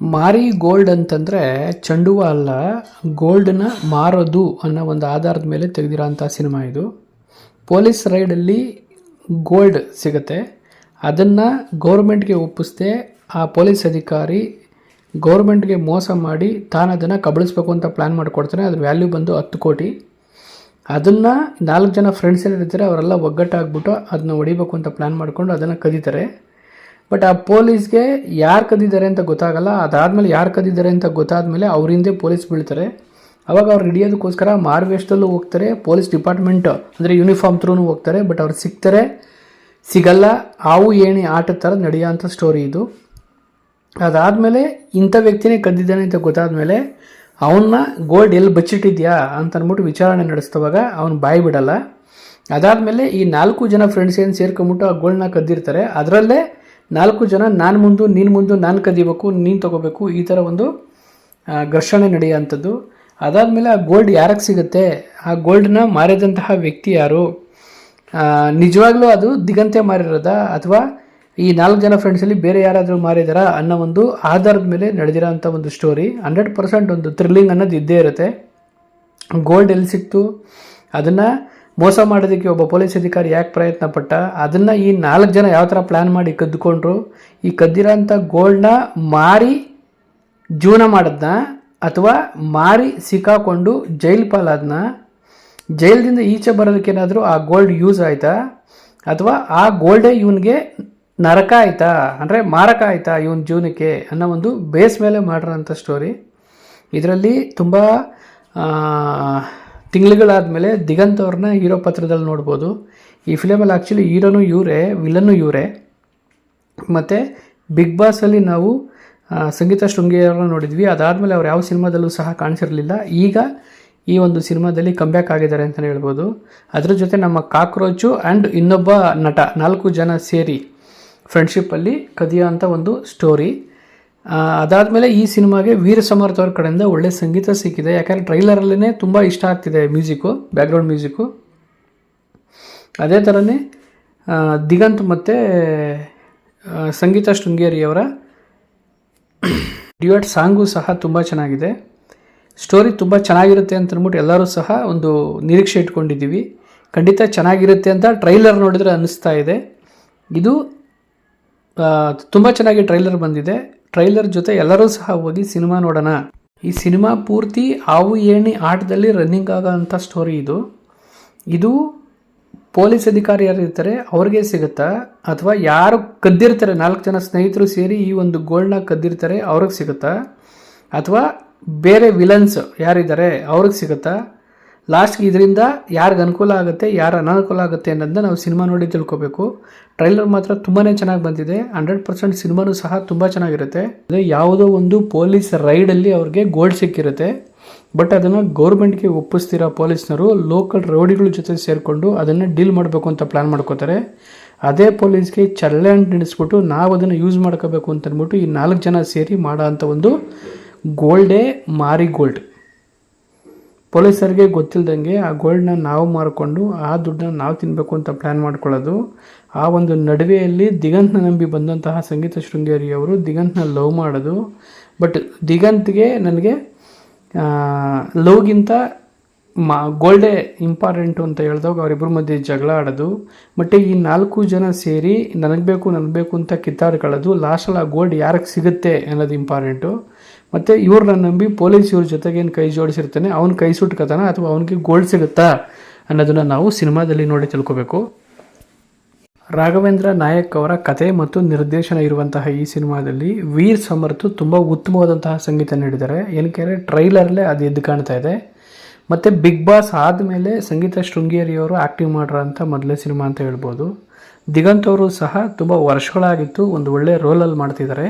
ಮಾರಿ ಗೋಲ್ಡ್ ಅಂತಂದರೆ ಚಂಡುವ ಅಲ್ಲ ಗೋಲ್ಡನ್ನ ಮಾರೋದು ಅನ್ನೋ ಒಂದು ಆಧಾರದ ಮೇಲೆ ತೆಗೆದಿರೋಂಥ ಸಿನಿಮಾ ಇದು. ಪೊಲೀಸ್ ರೈಡಲ್ಲಿ ಗೋಲ್ಡ್ ಸಿಗುತ್ತೆ. ಅದನ್ನು ಗೌರ್ಮೆಂಟ್ಗೆ ಒಪ್ಪಿಸ್ದೆ ಆ ಪೊಲೀಸ್ ಅಧಿಕಾರಿ ಗೌರ್ಮೆಂಟ್ಗೆ ಮೋಸ ಮಾಡಿ ತಾನು ಅದನ್ನು ಕಬಳಿಸ್ಬೇಕು ಅಂತ ಪ್ಲ್ಯಾನ್ ಮಾಡಿಕೊಡ್ತಾನೆ. ಅದ್ರ ವ್ಯಾಲ್ಯೂ ಬಂದು ಹತ್ತು ಕೋಟಿ. ಅದನ್ನು ನಾಲ್ಕು ಜನ ಫ್ರೆಂಡ್ಸ್ ಏನಿರ್ತಾರೆ, ಅವರೆಲ್ಲ ಒಗ್ಗಟ್ಟಾಗ್ಬಿಟ್ಟು ಅದನ್ನ ಹೊಡಿಬೇಕು ಅಂತ ಪ್ಲ್ಯಾನ್ ಮಾಡಿಕೊಂಡು ಅದನ್ನು ಕದೀತಾರೆ. ಬಟ್ ಆ ಪೊಲೀಸ್ಗೆ ಯಾರು ಕದ್ದಿದ್ದಾರೆ ಅಂತ ಗೊತ್ತಾಗಲ್ಲ. ಅದಾದಮೇಲೆ ಯಾರು ಕದ್ದಿದ್ದಾರೆ ಅಂತ ಗೊತ್ತಾದಮೇಲೆ ಅವರಿಂದೇ ಪೊಲೀಸ್ ಬೀಳ್ತಾರೆ. ಅವಾಗ ಅವ್ರು ಹಿಡಿಯೋದಕ್ಕೋಸ್ಕರ ಮಾರ್ವೆಸ್ಟಲ್ಲೂ ಹೋಗ್ತಾರೆ, ಪೊಲೀಸ್ ಡಿಪಾರ್ಟ್ಮೆಂಟ್ ಅಂದರೆ ಯೂನಿಫಾರ್ಮ್ ಥ್ರೂನು ಹೋಗ್ತಾರೆ ಬಟ್ ಅವ್ರು ಸಿಗ್ತಾರೆ. ಸಿಗಲ್ಲ. ಹಾವು, ಏಣಿ ಆಟದ ಥರ ನಡೆಯೋಂಥ ಸ್ಟೋರಿ ಇದು. ಅದಾದಮೇಲೆ ಇಂಥ ವ್ಯಕ್ತಿನೇ ಕದ್ದಿದ್ದಾನೆ ಅಂತ ಗೊತ್ತಾದಮೇಲೆ ಅವನ್ನ ಗೋಲ್ಡ್ ಎಲ್ಲಿ ಬಚ್ಚಿಟ್ಟಿದ್ಯಾ ಅಂತ ಅಂದ್ಬಿಟ್ಟು ವಿಚಾರಣೆ ನಡೆಸ್ತವಾಗ ಅವನು ಬಾಯಿ ಬಿಡಲ್ಲ. ಅದಾದಮೇಲೆ ಈ ನಾಲ್ಕು ಜನ ಫ್ರೆಂಡ್ಸ್ ಏನು ಸೇರ್ಕೊಂಬಿಟ್ಟು ಆ ಗೋಲ್ಡ್ನ ಕದ್ದಿರ್ತಾರೆ. ಅದರಲ್ಲೇ ನಾಲ್ಕು ಜನ ನಾನು ಮುಂದೆ, ನೀನು ಮುಂದೆ, ನಾನು ಕದಿಬೇಕು, ನೀನು ತಗೋಬೇಕು, ಈ ಥರ ಒಂದು ಘರ್ಷಣೆ ನಡೆಯುವಂಥದ್ದು ಅದಾದಮೇಲೆ ಆ ಗೋಲ್ಡ್ ಯಾರಿಗೆ ಸಿಗುತ್ತೆ? ಆ ಗೋಲ್ಡ್ನ ಮಾರಿದಂತಹ ವ್ಯಕ್ತಿ ಯಾರು? ನಿಜವಾಗ್ಲೂ ಅದು ದಿಗಂತೆ ಮಾರಿರೋದ? ಅಥವಾ ಈ ನಾಲ್ಕು ಜನ ಫ್ರೆಂಡ್ಸಲ್ಲಿ ಬೇರೆ ಯಾರಾದರೂ ಮಾರಿದಾರ ಅನ್ನೋ ಒಂದು ಆಧಾರದ ಮೇಲೆ ನಡೆದಿರೋ ಅಂಥ ಒಂದು ಸ್ಟೋರಿ ಹಂಡ್ರೆಡ್ ಪರ್ಸೆಂಟ್ ಒಂದು ಥ್ರಿಲ್ಲಿಂಗ್ ಅನ್ನೋದು ಇದ್ದೇ ಇರುತ್ತೆ. ಗೋಲ್ಡ್ ಎಲ್ಲಿ ಸಿಕ್ತು? ಅದನ್ನು ಮೋಸ ಮಾಡೋದಕ್ಕೆ ಒಬ್ಬ ಪೊಲೀಸ್ ಅಧಿಕಾರಿ ಯಾಕೆ ಪ್ರಯತ್ನ ಪಟ್ಟ ಅದನ್ನು ಈ ನಾಲ್ಕು ಜನ ಯಾವ ಥರ ಪ್ಲ್ಯಾನ್ ಮಾಡಿ ಕದ್ದುಕೊಂಡ್ರು? ಈ ಕದ್ದಿರೋಂಥ ಗೋಲ್ಡ್ನ ಮಾರಿ ಜೀವನ ಮಾಡೋದನ್ನ ಅಥವಾ ಮಾರಿ ಸಿಕ್ಕಾಕೊಂಡು ಜೈಲು ಪಾಲಾದ್ನ? ಜೈಲ್ದಿಂದ ಈಚೆ ಬರೋದಕ್ಕೇನಾದರೂ ಆ ಗೋಲ್ಡ್ ಯೂಸ್ ಆಯಿತಾ? ಅಥವಾ ಆ ಗೋಲ್ಡೇ ಇವನಿಗೆ ನರಕ ಆಯಿತಾ? ಅಂದರೆ ಮಾರಕ ಆಯಿತಾ ಇವನ ಜೀವನಕ್ಕೆ ಅನ್ನೋ ಒಂದು ಬೇಸ್ ಮೇಲೆ ಮಾಡಿರೋಂಥ ಸ್ಟೋರಿ ಇದರಲ್ಲಿ ತುಂಬ ತಿಂಗಳುಗಳಾದಮೇಲೆ ದಿಗಂತ್ ಅವ್ರನ್ನ ಹೀರೋ ಪಾತ್ರದಲ್ಲಿ ನೋಡ್ಬೋದು. ಈ ಫಿಲಮಲ್ಲಿ ಆ್ಯಕ್ಚುಲಿ ಹೀರೋನು ಇವರೇ, ವಿಲನ್ನು ಇವರೇ. ಮತ್ತು ಬಿಗ್ ಬಾಸಲ್ಲಿ ನಾವು ಸಂಗೀತ ಶೃಂಗೇರಿಯವ್ರನ್ನ ನೋಡಿದ್ವಿ. ಅದಾದಮೇಲೆ ಅವ್ರು ಯಾವ ಸಿನಿಮಾದಲ್ಲೂ ಸಹ ಕಾಣಿಸಿರಲಿಲ್ಲ. ಈಗ ಈ ಒಂದು ಸಿನಿಮಾದಲ್ಲಿ ಕಂಬ್ಯಾಕ್ ಆಗಿದ್ದಾರೆ ಅಂತಲೇ ಹೇಳ್ಬೋದು. ಅದರ ಜೊತೆ ನಮ್ಮ ಕಾಕ್ರೋಚು ಆ್ಯಂಡ್ ಇನ್ನೊಬ್ಬ ನಟ ನಾಲ್ಕು ಜನ ಸೇರಿ ಫ್ರೆಂಡ್ಶಿಪ್ಪಲ್ಲಿ ಕದಿಯೋ ಅಂಥ ಒಂದು ಸ್ಟೋರಿ ಅದಾದಮೇಲೆ ಈ ಸಿನಿಮಾಗೆ ವೀರ ಸಮರ್ಥ ಅವ್ರ ಕಡೆಯಿಂದ ಒಳ್ಳೆ ಸಂಗೀತ ಸಿಕ್ಕಿದೆ. ಯಾಕಂದರೆ ಟ್ರೈಲರಲ್ಲೇ ತುಂಬ ಇಷ್ಟ ಆಗ್ತಿದೆ ಮ್ಯೂಸಿಕ್ಕು ಬ್ಯಾಕ್ಗ್ರೌಂಡ್ ಮ್ಯೂಸಿಕ್ಕು. ಅದೇ ಥರನೇ ದಿಗಂತ್ ಮತ್ತು ಸಂಗೀತ ಶೃಂಗೇರಿಯವರ ಡಿವೈಟ್ ಸಾಂಗು ಸಹ ತುಂಬ ಚೆನ್ನಾಗಿದೆ. ಸ್ಟೋರಿ ತುಂಬ ಚೆನ್ನಾಗಿರುತ್ತೆ ಅಂತ ಅಂದ್ಬಿಟ್ಟು ಎಲ್ಲರೂ ಸಹ ಒಂದು ನಿರೀಕ್ಷೆ ಇಟ್ಕೊಂಡಿದ್ದೀವಿ. ಖಂಡಿತ ಚೆನ್ನಾಗಿರುತ್ತೆ ಅಂತ ಟ್ರೈಲರ್ ನೋಡಿದರೆ ಅನ್ನಿಸ್ತಾ ಇದೆ. ಇದು ತುಂಬ ಚೆನ್ನಾಗಿ ಟ್ರೈಲರ್ ಬಂದಿದೆ. ಟ್ರೈಲರ್ ಜೊತೆ ಎಲ್ಲರೂ ಸಹ ಹೋಗಿ ಸಿನಿಮಾ ನೋಡೋಣ. ಈ ಸಿನಿಮಾ ಪೂರ್ತಿ ಹಾವು ಏಣಿ ಆಟದಲ್ಲಿ ರನ್ನಿಂಗ್ ಆಗೋ ಅಂಥ ಸ್ಟೋರಿ ಇದು. ಇದು ಪೊಲೀಸ್ ಅಧಿಕಾರಿ ಯಾರಿರ್ತಾರೆ ಅವ್ರಿಗೆ ಸಿಗುತ್ತಾ? ಅಥವಾ ಯಾರು ಕದ್ದಿರ್ತಾರೆ, ನಾಲ್ಕು ಜನ ಸ್ನೇಹಿತರು ಸೇರಿ ಈ ಒಂದು ಗೋಲ್ಡ್ನ ಕದ್ದಿರ್ತಾರೆ, ಅವ್ರಿಗೆ ಸಿಗುತ್ತಾ? ಅಥವಾ ಬೇರೆ ವಿಲನ್ಸ್ ಯಾರಿದ್ದಾರೆ, ಅವ್ರಿಗೆ ಸಿಗುತ್ತಾ? ಲಾಸ್ಟ್ಗೆ ಇದರಿಂದ ಯಾರಿಗೆ ಅನುಕೂಲ ಆಗುತ್ತೆ, ಯಾರು ಅನಾನುಕೂಲ ಆಗುತ್ತೆ ಅನ್ನೋದನ್ನ ನಾವು ಸಿನಿಮಾ ನೋಡಿ ತಿಳ್ಕೊಬೇಕು. ಟ್ರೈಲರ್ ಮಾತ್ರ ತುಂಬಾ ಚೆನ್ನಾಗಿ ಬಂದಿದೆ. ಹಂಡ್ರೆಡ್ ಪರ್ಸೆಂಟ್ ಸಿನಿಮಾನು ಸಹ ತುಂಬ ಚೆನ್ನಾಗಿರುತ್ತೆ. ಅದೇ ಯಾವುದೋ ಒಂದು ಪೊಲೀಸ್ ರೈಡಲ್ಲಿ ಅವ್ರಿಗೆ ಗೋಲ್ಡ್ ಸಿಕ್ಕಿರುತ್ತೆ. ಬಟ್ ಅದನ್ನು ಗೌರ್ಮೆಂಟ್ಗೆ ಒಪ್ಪಿಸ್ತಿರೋ ಪೊಲೀಸ್ನವರು ಲೋಕಲ್ ರೌಡಿಗಳ ಜೊತೆ ಸೇರಿಕೊಂಡು ಅದನ್ನು ಡೀಲ್ ಮಾಡಬೇಕು ಅಂತ ಪ್ಲ್ಯಾನ್ ಮಾಡ್ಕೋತಾರೆ. ಅದೇ ಪೊಲೀಸ್ಗೆ ಚಲ್ಲೆಂಟ್ ನೆನೆಸ್ಬಿಟ್ಟು ನಾವು ಅದನ್ನು ಯೂಸ್ ಮಾಡ್ಕೋಬೇಕು ಅಂತ ಅಂದ್ಬಿಟ್ಟು ಈ ನಾಲ್ಕು ಜನ ಸೇರಿ ಮಾಡೋ ಅಂಥ ಒಂದು ಗೋಲ್ಡೇ ಮಾರಿ ಗೋಲ್ಡ್ ಪೊಲೀಸರಿಗೆ ಗೊತ್ತಿಲ್ಲದಂಗೆ ಆ ಗೋಲ್ಡ್ನ ನಾವು ಮಾರಿಕೊಂಡು ಆ ದುಡ್ಡನ್ನ ನಾವು ತಿನ್ನಬೇಕು ಅಂತ ಪ್ಲ್ಯಾನ್ ಮಾಡ್ಕೊಳ್ಳೋದು. ಆ ಒಂದು ನಡುವೆಯಲ್ಲಿ ದಿಗಂತ್ನ ನಂಬಿ ಬಂದಂತಹ ಸಂಗೀತ ಶೃಂಗೇರಿ ಅವರು ದಿಗಂತ್ನ ಲವ್ ಮಾಡೋದು. ಬಟ್ ದಿಗಂತ್ಗೆ ನನಗೆ ಲವ್ಗಿಂತ ಮಾ ಗೋಲ್ಡೇ ಇಂಪಾರ್ಟೆಂಟು ಅಂತ ಹೇಳಿದಾಗ ಅವರಿಬ್ಬರ ಮಧ್ಯೆ ಜಗಳ ಆಡೋದು. ಬಟ್ ಈ ನಾಲ್ಕು ಜನ ಸೇರಿ ನನಗೆ ಬೇಕು ನನಗೆ ಬೇಕು ಅಂತ ಕಿತ್ತಾಡ್ಕೊಳ್ಳೋದು. ಲಾಸ್ಟಲ್ಲಿ ಆ ಗೋಲ್ಡ್ ಯಾರಿಗೆ ಸಿಗುತ್ತೆ ಅನ್ನೋದು ಇಂಪಾರ್ಟೆಂಟು ಮತ್ತು ಇವ್ರನ್ನ ನಂಬಿ ಪೊಲೀಸ್ ಇವ್ರ ಜೊತೆಗೇನು ಕೈ ಜೋಡಿಸಿರ್ತಾನೆ, ಅವನ ಕೈ ಸುಟ್ಕೋತಾನ ಅಥವಾ ಅವನಿಗೆ ಗೋಲ್ಡ್ ಸಿಗುತ್ತಾ ಅನ್ನೋದನ್ನು ನಾವು ಸಿನಿಮಾದಲ್ಲಿ ನೋಡಿ ತಿಳ್ಕೊಬೇಕು. ರಾಘವೇಂದ್ರ ನಾಯಕ್ ಅವರ ಕತೆ ಮತ್ತು ನಿರ್ದೇಶನ ಇರುವಂತಹ ಈ ಸಿನಿಮಾದಲ್ಲಿ ವೀರ್ ಸಮರ್ಥ್ ತುಂಬ ಉತ್ತಮವಾದಂತಹ ಸಂಗೀತ ನೀಡಿದ್ದಾರೆ. ಏನಕ್ಕೆ ಟ್ರೈಲರ್ಲೇ ಅದು ಎದ್ದು ಕಾಣ್ತಾ ಇದೆ. ಮತ್ತು ಬಿಗ್ ಬಾಸ್ ಆದಮೇಲೆ ಸಂಗೀತ ಶೃಂಗೇರಿಯವರು ಆ್ಯಕ್ಟಿಂಗ್ ಮಾಡಿರೋಂಥ ಮೊದಲೇ ಸಿನಿಮಾ ಅಂತ ಹೇಳ್ಬೋದು. ದಿಗಂತ್ ಅವರು ಸಹ ತುಂಬ ವರ್ಷಗಳಾಗಿತ್ತು, ಒಂದು ಒಳ್ಳೆಯ ರೋಲಲ್ಲಿ ಮಾಡ್ತಿದ್ದಾರೆ.